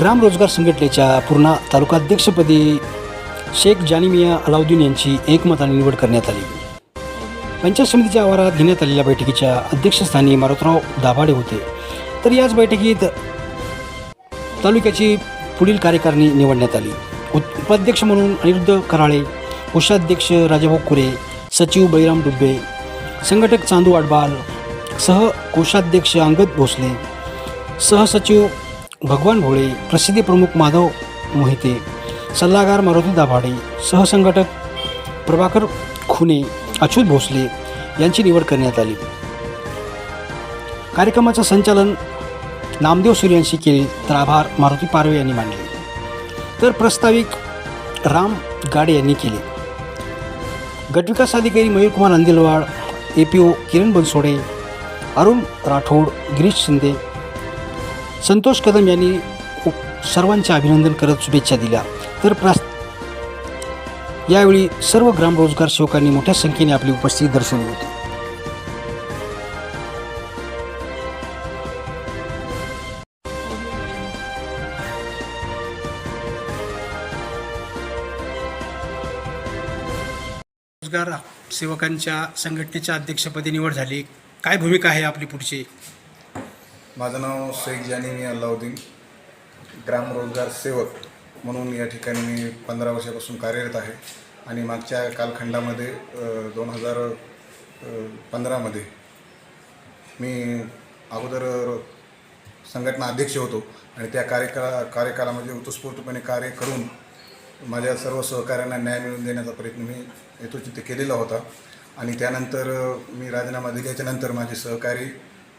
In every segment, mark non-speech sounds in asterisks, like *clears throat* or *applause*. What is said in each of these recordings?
ग्राम रोजगार संघटनेच्या पूर्णा तालुकाध्यक्षपदी शेख जानिमिया अलाउद्दीन यांची एकमताने निवड करण्यात आली. पंचायत समितीच्या आवारात घेण्यात आलेल्या बैठकीच्या अध्यक्षस्थानी मारुतराव दाभाडे होते. तर याच बैठकीत तालुक्याची पुढील कार्यकारिणी निवडण्यात आली. उप- उपाध्यक्ष म्हणून अनिरुद्ध कराळे कोषाध्यक्ष राजाभाऊ कुरे सचिव बैराम डुब्बे संघटक चांदू आडबाल सह कोषाध्यक्ष अंगद भोसले सहसचिव भगवान भोळे प्रसिद्धी प्रमुख माधव मोहिते सल्लागार मारुती दाभाडे सहसंघटक प्रभाकर खुने अच्युत भोसले यांची निवड करण्यात आली. कार्यक्रमाचं संचालन नामदेव सूर्यांशी केले तर आभार मारुती पारवे यांनी मानले. तर प्रस्ताविक राम गाडे यांनी केले. गटविकास अधिकारी Mayurkumar Nandilwad A P O Kiran Bansode Arun Rathod Girish Shinde Santosh Kadam यांनी सर्वांचे अभिनंदन करत शुभेच्छा दिल्या. तर प्रास यावेळी सर्व ग्रामरोजगार सेवकांनी मोठ्या संख्येने आपली उपस्थिती दर्शवली होती. रोजगार सेवकांच्या संघटनेच्या अध्यक्षपदी निवड झाली. काय भूमिका आहे आपली पुढची? माझं नाव शेख जानी मी अल्लाउद्दीन ग्राम रोजगार सेवक म्हणून या ठिकाणी मी पंधरा वर्षापासून कार्यरत आहे. आणि मागच्या कालखंडामध्ये दोन हजार पंधरामध्ये मी अगोदर संघटना अध्यक्ष होतो. आणि त्या कार्यकाळा कार्यकालामध्ये उत्स्फूर्तपणे कार्य करून माझ्या सर्व सहकाऱ्यांना न्याय मिळवून देण्याचा प्रयत्न मी यथोचित केलेला होता. आणि त्यानंतर मी राजीनामा दिल्याच्यानंतर माझे सहकारी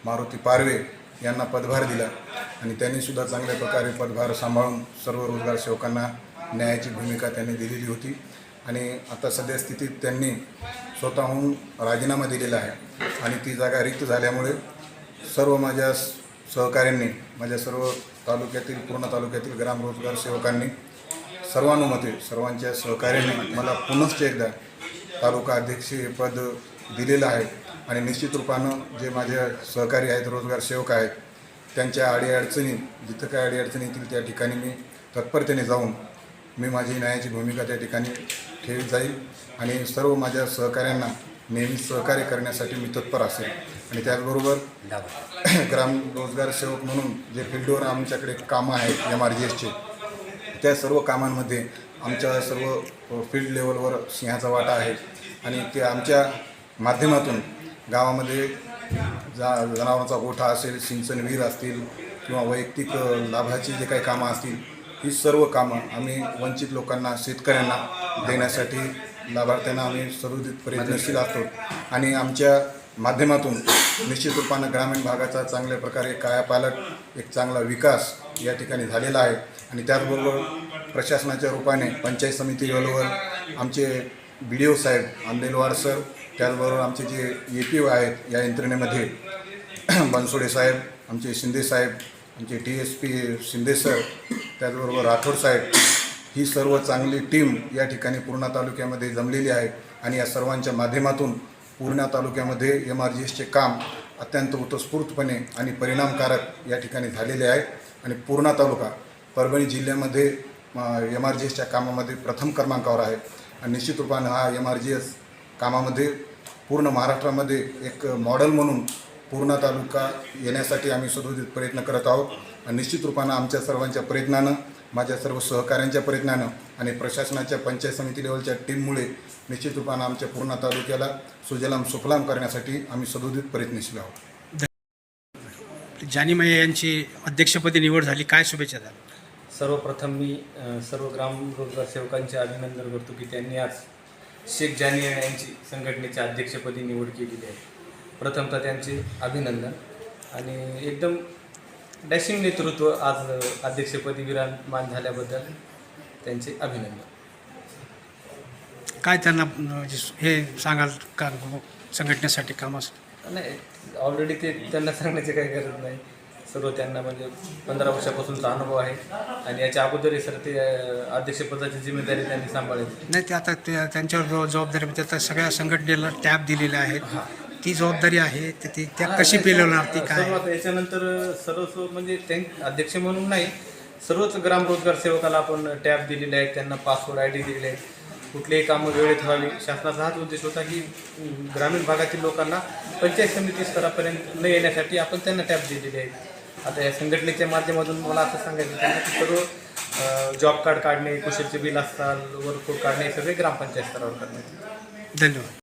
मारुती पारवे यांना पदभार दिला. आणि त्यांनीसुद्धा चांगल्या प्रकारे पदभार सांभाळून सर्व रोजगार सेवकांना न्यायाची भूमिका त्यांनी दिलेली होती. आणि आता सध्या स्थितीत त्यांनी स्वतःहून राजीनामा दिलेला आहे. आणि ती जागा रिक्त झाल्यामुळे सर्व माझ्या सहकाऱ्यांनी माझ्या सर्व तालुक्यातील पूर्ण तालुक्यातील ग्राम रोजगार सेवकांनी सर्वानुमते सर्वांच्या सहकार्याने मला पुनश्च एकदा तालुका अध्यक्ष हे पद दिलेलं आहे. आणि निश्चित रूपानं जे माझे सहकारी आहेत रोजगार सेवक आहेत त्यांच्या अडीअडचणी जिथं काय अडीअडचणी येतील त्या ठिकाणी मी तत्परतेने जाऊन मी माझी न्यायाची भूमिका त्या ठिकाणी ठेवीत जाईल आणि सर्व माझ्या सहकाऱ्यांना नेहमी सहकार्य करण्यासाठी मी तत्पर असेल. आणि त्याचबरोबर ग्राम रोजगार सेवक म्हणून जे फील्डवर आमच्याकडे कामं आहेत एम आर जी एसचे त्या सर्व कामांमध्ये आमच्या सर्व फील्ड लेवलवर सिंहाचा वाटा आहे. आणि ते आमच्या माध्यमातून गावामध्ये जा जनावरांचा गोठा असेल सिंचन विहीर असतील किंवा वैयक्तिक लाभाची जे काही कामं असतील ही सर्व कामं आम्ही वंचित लोकांना शेतकऱ्यांना देण्यासाठी लाभार्थ्यांना आम्ही सर्वोदित प्रयत्नशील असतो. आणि आमच्या माध्यमातून निश्चित रूपानं ग्रामीण भागाचा चांगल्या प्रकारे कायापालट एक चांगला विकास या ठिकाणी झालेला आहे. आणि त्याचबरोबर प्रशासनाच्या रूपाने पंचायत समिती लेवलवर आमचे बी डी ओ साहेब आंदेलवाड सर त्याचबरोबर आमचे जे ए पी ओ आहेत या यंत्रणेमध्ये *clears throat* बनसोडे साहेब आमचे शिंदे साहेब आमचे D S P Shinde sir त्याचबरोबर राठोड साहेब ही सर्व चांगली टीम या ठिकाणी पूर्णा तालुक्यामध्ये जमलेली आहे आणि या सर्वांच्या माध्यमातून पूर्णा तालुक्यामध्ये एम आर जी एसचे काम अत्यंत उत्स्फूर्तपणे आणि परिणामकारक या ठिकाणी झालेले आहे. आणि पूर्णा तालुका परभणी जिल्ह्यामध्ये एम आर जी एसच्या कामामध्ये प्रथम क्रमांकावर आहे. आणि निश्चित रूपानं हा एम आर जी एस कामामध्ये पूर्ण महाराष्ट्रामध्ये एक मॉडेल म्हणून पूर्णा तालुका येण्यासाठी आम्ही सदोदित प्रयत्न करत आहोत. आणि निश्चित रूपानं आमच्या सर्वांच्या प्रयत्नानं माझ्या सर्व सहकाऱ्यांच्या प्रयत्नानं आणि प्रशासनाच्या पंचायत समिती लेवलच्या टीममुळे निश्चित रूपानं आमच्या पूर्णा तालुक्याला सुजलाम सुफलाम करण्यासाठी आम्ही सदोदित प्रयत्नशील आहोत. जानीमय यांची अध्यक्षपदी निवड झाली. काय शुभेच्छा द्याल? सर्वप्रथम मी सर्व ग्राम रोजगार सेवकांचे अभिनंदन करतो की त्यांनी आज शेख जानिया यांची संघटनेच्या अध्यक्षपदी निवड केलेली आहे. प्रथमतः त्यांचे अभिनंदन. आणि एकदम डॅशिंग नेतृत्व आज अध्यक्षपदी विराजमान झाल्याबद्दल त्यांचे अभिनंदन. काय त्यांना अं, जे- हे सांगाल का संघटनेसाठी कामास नाही ऑलरेडी ते त्यांना सांगण्याची काही गरज नाही. सर्व त्यांना म्हणजे पंधरा वर्षापासूनचा अनुभव आहे. आणि याच्या अगोदरही सर ते अध्यक्षपदाची जिम्मेदारी त्यांनी सांभाळली. नाही ते आता ते त्यांच्यावर जो जबाबदारी म्हणजे आता सगळ्या संघटनेला टॅब दिलेले आहेत ती जबाबदारी आहे तर ती त्या कशी पेलवणार ती काय? याच्यानंतर सर्व म्हणजे त्यां अध्यक्ष म्हणून नाही सर्वच ग्राम रोजगार सेवकाला आपण टॅब दिलेले आहेत त्यांना पासवर्ड आय डी दिलेले आहेत. कुठलेही कामं वेळेत व्हावी. शासनाचा हाच उद्देश होता की ग्रामीण भागातील लोकांना पंचायत समिती स्तरापर्यंत न येण्यासाठी आपण त्यांना टॅब दिलेले आहेत. आता या संघटनेच्या माध्यमातून मला असं सांगायचं त्यांना की सर्व जॉब कार्ड काढणे कुशलचे बिल असतात वर्क काढणे हे सगळे ग्रामपंचायत स्तरावर करण्यात धन्यवाद.